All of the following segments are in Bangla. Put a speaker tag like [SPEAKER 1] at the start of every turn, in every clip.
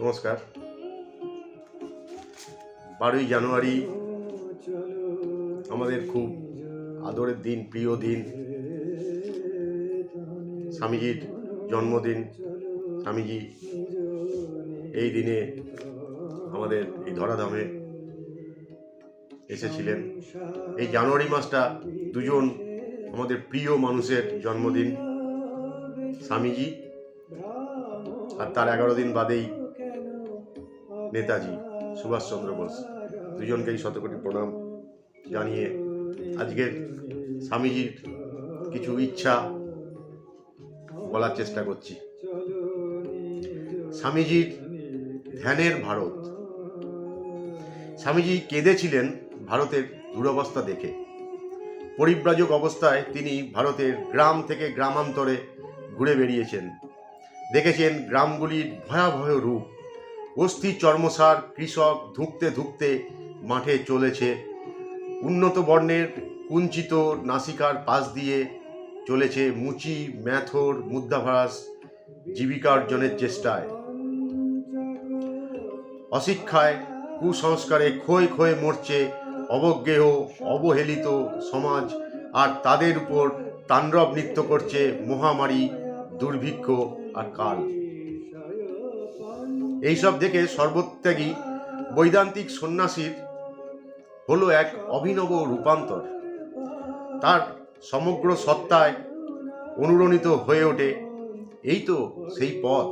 [SPEAKER 1] নমস্কার। বারোই জানুয়ারি, আমাদের খুব আদরের দিন, প্রিয় দিন। স্বামীজির জন্মদিন। স্বামীজি, এই দিনে আমাদের এই ধরাধামে এসেছিলেন। এই জানুয়ারি মাসটা দুজন আমাদের প্রিয় মানুষের জন্মদিন। স্বামীজি আর তার এগারো দিন বাদেই নেতাজি সুভাষচন্দ্র বোস, দুজনকেই শতকোটি প্রণাম জানিয়ে আজকের স্বামীজির কিছু ইচ্ছা বলার চেষ্টা করছি। স্বামীজির ধ্যানের ভারত। স্বামীজি কেঁদেছিলেন ভারতের দুরবস্থা দেখে। পরিব্রাজক অবস্থায় তিনি ভারতের গ্রাম থেকে গ্রামান্তরে ঘুরে বেরিয়েছেন দেখেছেন গ্রামগুলির ভয়াবহ রূপ। অস্থি চর্মসার কৃষক ধুঁকতে ধুঁকতে মাঠে চলেছে। উন্নত বর্ণের কুঞ্চিত নাসিকার পাশ দিয়ে চলেছে মুচি, ম্যাথর, মুদ্রাভাস জীবিকা অর্জনের চেষ্টায়। অশিক্ষায় কুসংস্কারে ক্ষয়ে ক্ষয়ে মরছে অবজ্ঞেয়, অবহেলিত সমাজ আর তাদের উপর তাণ্ডব নৃত্য করছে মহামারী, দুর্ভিক্ষ আর কাল। এইসব দেখে সর্বত্যাগী বৈদান্তিক সন্ন্যাসীর হলো এক অভিনব রূপান্তর। তার সমগ্র সত্তায় অনুরণিত হয়ে ওঠে এই তো সেই পথ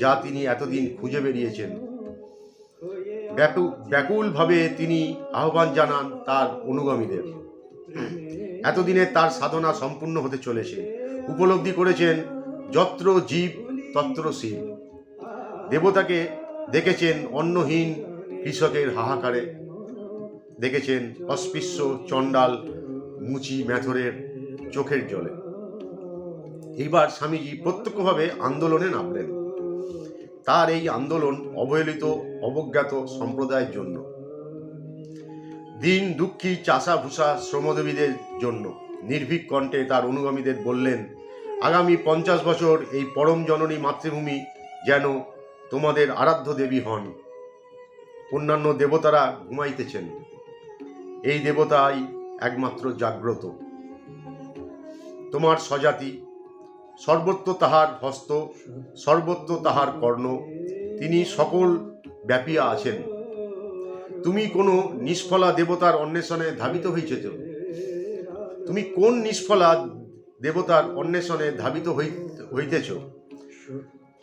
[SPEAKER 1] যা তিনি এতদিন খুঁজে বেরিয়েছেন। ব্যাকুলভাবে তিনি আহ্বান জানান তার অনুগামীদের। এতদিনে তার সাধনা সম্পূর্ণ হতে চলেছে। উপলব্ধি করেছেন যত্র জীব তত্র শিব। দেবতাকে দেখেছেন অন্নহীন কৃষকের হাহাকারে। দেখেছেন অস্পৃশ্য চণ্ডাল মুচি ম্যাথরের চোখের জলে। এইবার স্বামীজি প্রত্যক্ষভাবে আন্দোলনে নামলেন। তার এই আন্দোলন অবহেলিত, অবজ্ঞাত সম্প্রদায়ের জন্য। দিন দুঃখী চাষা ভূষা শ্রমজীবীদের জন্য। নির্ভীক কণ্ঠে তার অনুগামীদের বললেন, আগামী পঞ্চাশ বছর এই পরম জননী মাতৃভূমি যেন তোমাদের আরাধ্য দেবী হন। অন্যান্য দেবতারা ঘুমাইতেছেন। এই দেবতাই একমাত্র জাগ্রত। তোমার স্বজাতি সর্বত্র তাহার হস্ত, সর্বত্র তাহার কর্ণ, তিনি সকল ব্যাপিয়া আছেন। তুমি কোনো নিষ্ফলা দেবতার অন্বেষণে ধাবিত হইতেছ? তুমি কোন নিষ্ফলা দেবতার অন্বেষণে ধাবিত হই- হইতেছ?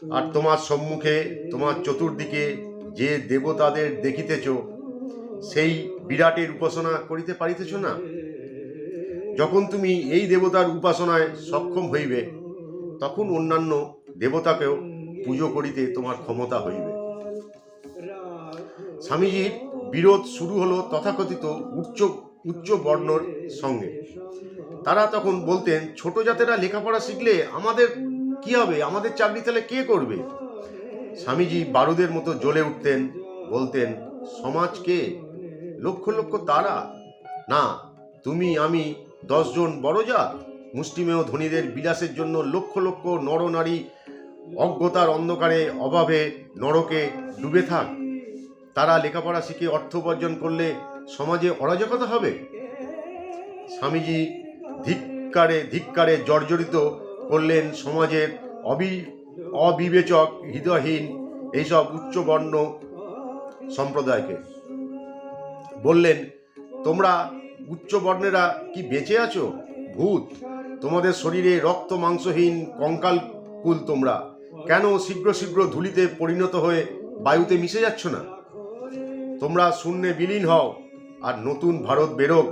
[SPEAKER 1] আর তোমার সম্মুখে, তোমার চতুর্দিকে যে দেবতাদের দেখিতেছ, সেই বিরাটের উপাসনা করিতে পারিতেছ না? যখন তুমি এই দেবতার উপাসনায় সক্ষম হইবে, তখন অন্যান্য দেবতাকেও পুজো করিতে তোমার ক্ষমতা হইবে। স্বামীজির বিরোধ শুরু হলো তথাকথিত উচ্চ উচ্চ বর্ণর সঙ্গে। তারা তখন বলতেন, ছোট জাতেরা লেখাপড়া শিখলে আমাদের কি হবে? আমাদের চাকরি তাহলে কে করবে? স্বামীজি বারুদের মতো জ্বলে উঠতেন, বলতেন সমাজকে লক্ষ লক্ষ তারা? না, তুমি, আমি দশজন বড় জাত। মুষ্টিমেয় ধনীদের বিলাসের জন্য লক্ষ লক্ষ নরনারী অজ্ঞতার অন্ধকারে, অভাবে নরকে ডুবে থাক। তারা লেখাপড়া শিখে অর্থ উপার্জন করলে সমাজে অরাজকতা হবে? স্বামীজি ধিক্কারে ধিক্কারে জর্জরিত করলেন সমাজের অবি, অবিবেচক, হৃদয়হীন এইসব উচ্চবর্ণ সম্প্রদায়কে। বললেন, তোমরা উচ্চবর্ণেরা কি বেঁচে আছো? ভূত, তোমাদের শরীরে রক্ত মাংসহীন কঙ্কাল কুল তোমরা। কেন শীঘ্র শীঘ্র ধুলিতে পরিণত হয়ে বায়ুতে মিশে যাচ্ছ না? তোমরা শূন্যে বিলীন হও আর নতুন ভারত বেরোক।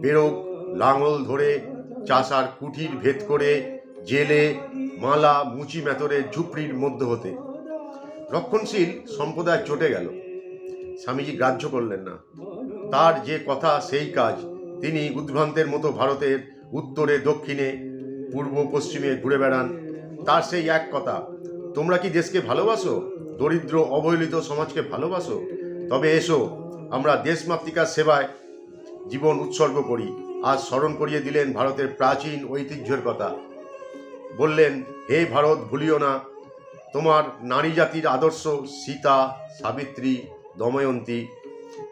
[SPEAKER 1] বেরোক, লাঙল ধরে চাষার কুঠির ভেদ করে জেলে, মালা, মুচি মেতরের ঝুপড়ির মধ্য হতে। রক্ষণশীল সম্প্রদায় চটে গেল। স্বামীজি গ্রাহ্য করলেন না। তার যে কথা, সেই কাজ তিনি উদ্ভ্রান্তের মতো ভারতের উত্তরে, দক্ষিণে, পূর্ব, পশ্চিমে ঘুরে বেড়ান। তার সেই এক কথা, তোমরা কি দেশকে ভালোবাসো? দরিদ্র, অবহেলিত সমাজকে ভালোবাসো? তবে এসো, আমরা দেশমাতৃকার সেবায় জীবন উৎসর্গ করি। আজ স্মরণ করিয়ে দিলেন ভারতের প্রাচীন ঐতিহ্যের কথা। বললেন, হে ভারত, ভুলিও না। তোমার নারী জাতির আদর্শ সীতা, সাবিত্রী, দময়ন্তী।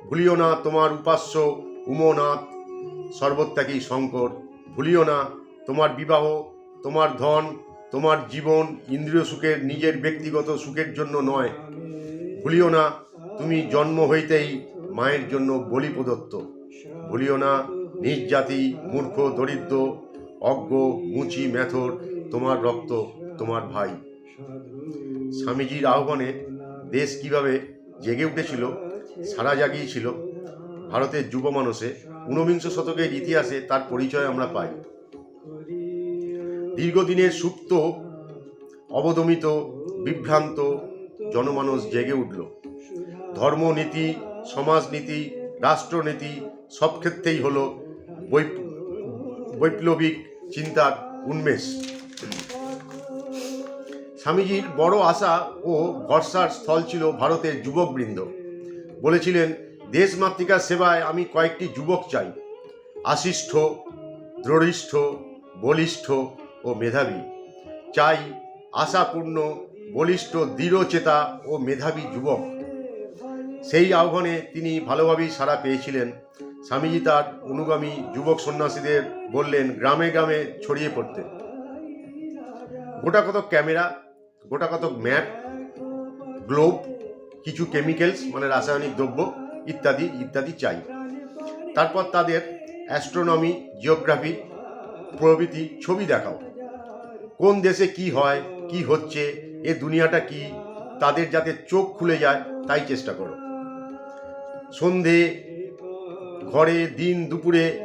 [SPEAKER 1] ভুলিও না তোমার উপাস্য উমনাথ, সর্বত্যাগী শঙ্কর। ভুলিও না তোমার বিবাহ, তোমার ধন, তোমার জীবন, ইন্দ্রিয় সুখের নিজের ব্যক্তিগত সুখের জন্য নয়। ভুলিও না তুমি জন্ম হইতেই মায়ের জন্য বলি প্রদত্ত ভুলিও না নিজ জাতি, মূর্খ, দরিদ্র, অজ্ঞ, মুচি, মেথর তোমার রক্ত, তোমার ভাই। স্বামীজির আহ্বানে দেশ কীভাবে জেগে উঠেছিল, সারা জাগিয়েছিল, ভারতের যুব মানুষে ঊনবিংশ শতকের ইতিহাসে তার পরিচয় আমরা পাই। দীর্ঘদিনের সুপ্ত, অবদমিত, বিভ্রান্ত জনমানস জেগে উঠল। ধর্মনীতি সমাজনীতি রাষ্ট্রনীতি সব ক্ষেত্রেই হলো বৈপ্লবিক চিন্তার উন্মেষ। স্বামীজির বড় আশা ও ভরসার স্থল ছিল ভারতের যুবকবৃন্দ। বলেছিলেন দেশমাতৃকার সেবায় আমি কয়েকটি যুবক চাই। আশিষ্ঠ দৃঢ়িষ্ঠ বলিষ্ঠ ও মেধাবী। চাই আশাপূর্ণ, বলিষ্ঠ, দৃঢ়চেতা ও মেধাবী যুবক। সেই আহ্বানে তিনি ভালোভাবেই সাড়া পেয়েছিলেন। স্বামীজি তার অনুগামী যুবক সন্ন্যাসীদের বললেন, গ্রামে গ্রামে ছড়িয়ে পড়তে। গোটা কত ক্যামেরা, গোটা কত ম্যাপ, গ্লোব, কিছু কেমিক্যালস মানে রাসায়নিক দ্রব্য ইত্যাদি ইত্যাদি চাই। তারপর তাদের অ্যাস্ট্রোনমি, জিওগ্রাফি, প্রভৃতি ছবি দেখাও। কোন দেশে কি হয়, কি হচ্ছে, এ দুনিয়াটা কি, তাদের যাতে চোখ খুলে যায়, তাই চেষ্টা করো। সন্ধে, ঘরে, দিন, দুপুরে,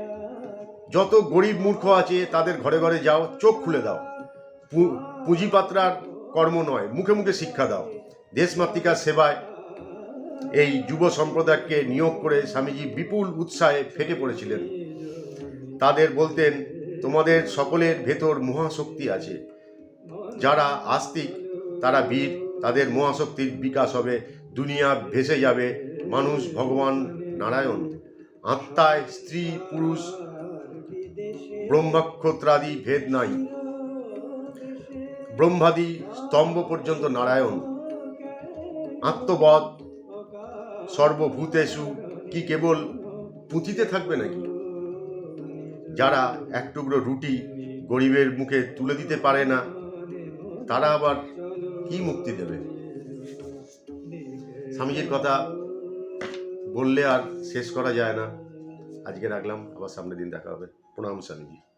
[SPEAKER 1] যত গরিব মূর্খ আছে, তাদের ঘরে ঘরে যাও, চোখ খুলে দাও। পুঁজিপাত্রার কর্ম নয়, মুখে মুখে শিক্ষা দাও। দেশমাতৃকার সেবায় এই যুব সম্প্রদায়কে নিয়োগ করে স্বামীজি বিপুল উৎসাহে ফেটে পড়েছিলেন। তাদের বলতেন, তোমাদের সকলের ভেতর মহাশক্তি আছে। যারা আস্তিক, তারা বীর, তাদের মহাশক্তির বিকাশ হবে, দুনিয়া ভেসে যাবে। মানুষ ভগবান নারায়ণ। আত্মায় স্ত্রী, পুরুষ, ব্রহ্মাক্ষত্রাদি ভেদ নাই। ব্রহ্মাদি স্তম্ভ পর্যন্ত নারায়ণ। আত্মবধ সর্বভূতেষু, কি কেবল পুঁথিতে থাকবে নাকি? যারা এক টুকরো রুটি গরিবের মুখে তুলে দিতে পারে না, তারা আবার কি মুক্তি দেবে? স্বামীজির কথা বললে আর শেষ করা যায় না। আজকে রাখলাম, আবার সামনের দিন দেখা হবে। প্রণাম স্বামীজি।